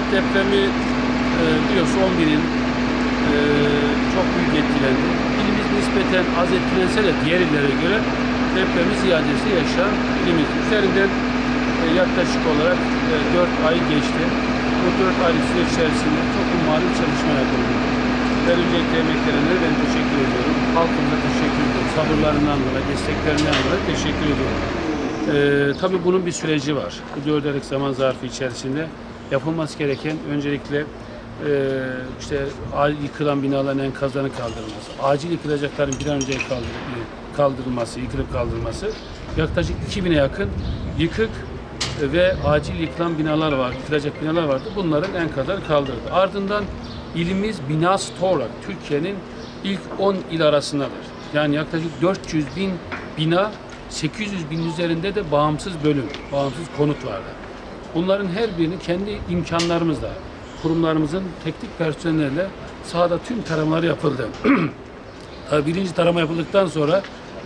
Şubat depremi e, biliyorsun 11'in e, çok büyük etkilendi. İlimiz nispeten az etkilense de diğer illere göre depremi ziyadesi yaşayan ilimiz. Üzerinden e, yaklaşık olarak e, 4 ay geçti. Bu 4 aylık süreç içerisinde çok bir çalışma yapıldı. Ben emeklerine ben teşekkür ediyorum. Halkımıza teşekkür ediyorum. Sabırlarından dolayı, desteklerinden dolayı teşekkür ediyorum. Ee, tabii bunun bir süreci var. Bu dört aylık zaman zarfı içerisinde yapılması gereken öncelikle e, işte yıkılan binaların enkazlarını kaldırılması, acil yıkılacakların bir an önce kaldır- kaldırılması, yıkılıp kaldırılması. Yaklaşık 2000'e yakın yıkık ve acil yıkılan binalar var, yıkılacak binalar vardı. Bunların enkazları kaldırıldı. Ardından ilimiz bina stoğu olarak Türkiye'nin ilk 10 il arasındadır. Yani yaklaşık 400 bin bina 800 bin üzerinde de bağımsız bölüm, bağımsız konut vardı. Bunların her birini kendi imkanlarımızla, kurumlarımızın teknik personeliyle sahada tüm taramalar yapıldı. Birinci tarama yapıldıktan sonra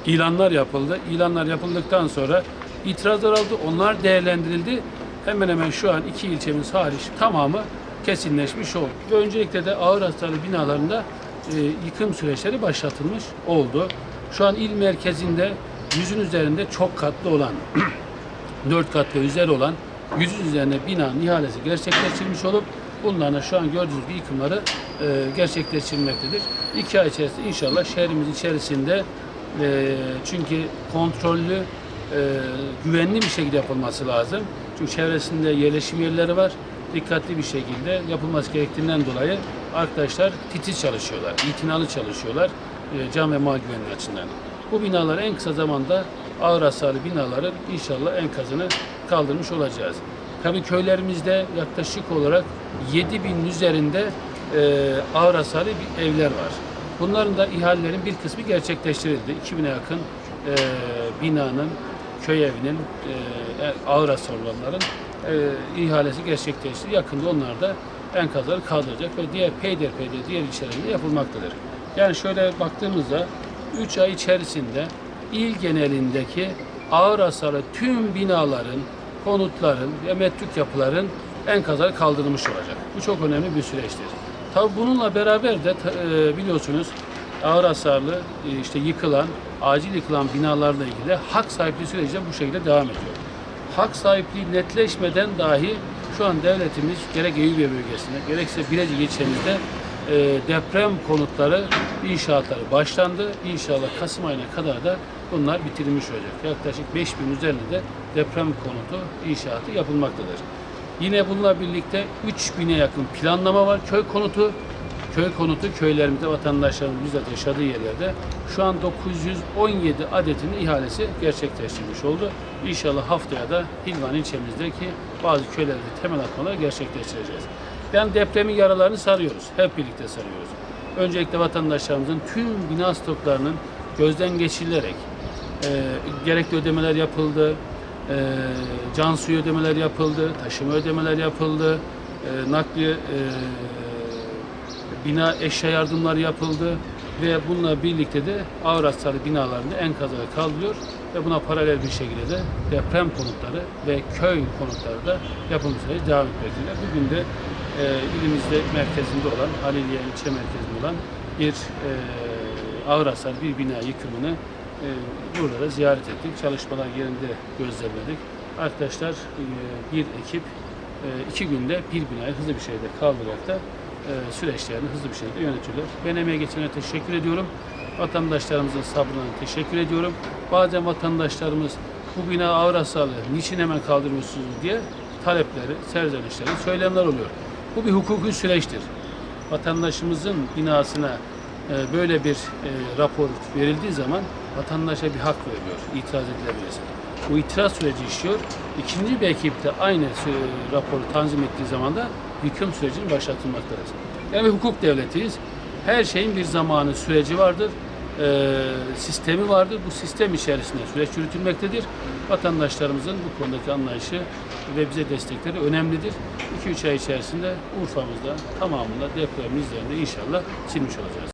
ilanlar yapıldı. İlanlar yapıldıktan sonra itirazlar aldı. Onlar değerlendirildi. Hemen hemen şu an iki ilçemiz hariç tamamı kesinleşmiş oldu. Öncelikle de ağır hasarlı binalarında e, yıkım süreçleri başlatılmış oldu. Şu an il merkezinde yüzün üzerinde çok katlı olan 4 kat ve üzeri olan yüzün üzerine binanın ihalesi gerçekleştirilmiş olup bunlarla şu an gördüğünüz gibi yıkımları e, gerçekleştirilmektedir. İki ay içerisinde inşallah şehrimiz içerisinde e, çünkü kontrollü, e, güvenli bir şekilde yapılması lazım. Çünkü çevresinde yerleşim yerleri var. Dikkatli bir şekilde yapılması gerektiğinden dolayı arkadaşlar titiz çalışıyorlar, itinalı çalışıyorlar e, can ve mal güvenliği açısından. Bu binalar en kısa zamanda ağır hasarlı binaların inşallah enkazını kaldırmış olacağız. Tabii köylerimizde yaklaşık olarak 7 bin üzerinde e, ağır hasarlı bir evler var. Bunların da ihalelerin bir kısmı gerçekleştirildi. 2000'e yakın e, binanın, köy evinin, e, ağır hasarlı olanların e, ihalesi gerçekleşti. Yakında onlar da enkazları kaldıracak ve diğer peyderpeyde diğer ilçelerinde yapılmaktadır. Yani şöyle baktığımızda 3 ay içerisinde il genelindeki ağır hasarlı tüm binaların, konutların ve metruk yapıların enkazları kaldırılmış olacak. Bu çok önemli bir süreçtir. Tabi bununla beraber de e, biliyorsunuz ağır hasarlı e, işte yıkılan, acil yıkılan binalarla ilgili hak sahipliği süreci de bu şekilde devam ediyor. Hak sahipliği netleşmeden dahi şu an devletimiz gerek Eyüpiye bölgesinde gerekse Bilecik ilçemizde e, deprem konutları inşaatları başlandı. İnşallah Kasım ayına kadar da bunlar bitirilmiş olacak. Yaklaşık 5000 üzerinde de deprem konutu inşaatı yapılmaktadır. Yine bununla birlikte 3000'e yakın planlama var. Köy konutu, köy konutu köylerimizde vatandaşlarımız bizzat yaşadığı yerlerde şu an 917 adetinin ihalesi gerçekleştirilmiş oldu. İnşallah haftaya da Hilvan ilçemizdeki bazı köylerde temel atmaları gerçekleştireceğiz. Yani depremin yaralarını sarıyoruz. Hep birlikte sarıyoruz. Öncelikle vatandaşlarımızın tüm bina stoklarının gözden geçirilerek gerekli ödemeler yapıldı, e, can suyu ödemeler yapıldı, taşıma ödemeler yapıldı, e, nakliye e, bina eşya yardımları yapıldı. Ve bununla birlikte de ağır hasarlı binalarında enkazları kaldırıyor ve buna paralel bir şekilde de deprem konutları ve köy konutları da yapım süreci devam etmektedir. Bugün de e, ilimizde merkezinde olan, Haliliye ilçe merkezinde olan bir e, ağır hasarlı bir bina yıkımını burada da ziyaret ettik. Çalışmalar yerinde gözlemledik. Arkadaşlar e, bir ekip e, iki günde bir binayı hızlı bir şekilde kaldırarak da e, süreçlerini hızlı bir şekilde yönetiyorlar. Ben emeğe geçenlere teşekkür ediyorum. Vatandaşlarımızın sabrına teşekkür ediyorum. Bazen vatandaşlarımız bu bina ağır hasarlı, niçin hemen kaldırmışsınız diye talepleri, serzenişleri, söylemler oluyor. Bu bir hukuki süreçtir. Vatandaşımızın binasına böyle bir e, rapor verildiği zaman vatandaşa bir hak veriliyor, itiraz edilebilirse. Bu itiraz süreci işliyor. İkinci bir ekip de aynı raporu tanzim ettiği zaman da yıkım sürecinin başlatılmaktadır. Yani hukuk devletiyiz. Her şeyin bir zamanı, süreci vardır. e, sistemi vardır. Bu sistem içerisinde süreç yürütülmektedir. Vatandaşlarımızın bu konudaki anlayışı ve bize destekleri önemlidir. 2-3 ay içerisinde Urfa'mızda tamamında depremin izlerini inşallah silmiş olacağız.